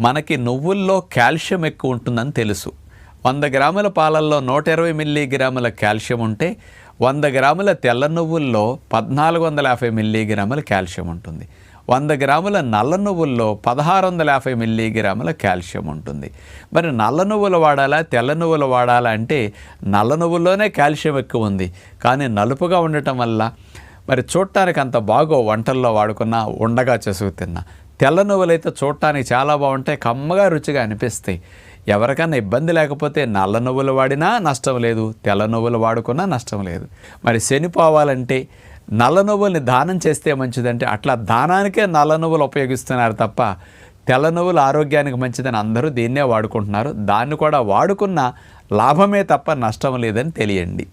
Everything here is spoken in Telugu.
మనకి నువ్వుల్లో కాల్షియం ఎక్కువ ఉంటుందని తెలుసు. వంద గ్రాముల పాలల్లో నూట ఇరవై మిల్లీగ్రాముల కాల్షియం ఉంటే వంద గ్రాముల తెల్ల నువ్వుల్లో పద్నాలుగు వందల యాభై మిల్లీగ్రాముల కాల్షియం ఉంటుంది. వంద గ్రాముల నల్ల నువ్వుల్లో పదహారు వందల యాభై మిల్లీగ్రాముల కాల్షియం ఉంటుంది. మరి నల్ల నువ్వులు వాడాలా తెల్ల నువ్వులు వాడాలా అంటే నల్ల నువ్వుల్లోనే కాల్షియం ఎక్కువ ఉంది. కానీ నలుపుగా ఉండటం వల్ల మరి చూడటానికి అంత బాగో వంటల్లో వాడుకున్నా ఉండగా చేసుకు తిన్నా. తెల్ల నువ్వులైతే చూడటానికి చాలా బాగుంటాయి. కమ్మగా రుచిగా అనిపిస్తాయి. ఎవరికైనా ఇబ్బంది లేకపోతే నల్ల నువ్వులు వాడినా నష్టం లేదు. తెల్ల నువ్వులు వాడుకున్నా నష్టం లేదు. మరి శనిపోవాలంటే నల్ల నువ్వుల్ని దానం చేస్తే మంచిదంటే అట్లా దానానికే నల్ల నువ్వులు ఉపయోగిస్తున్నారు తప్ప తెల్ల నువ్వులు ఆరోగ్యానికి మంచిదని అందరూ దీన్నే వాడుకుంటున్నారు. దాన్ని కూడా వాడుకున్న లాభమే తప్ప నష్టం లేదని తెలియండి.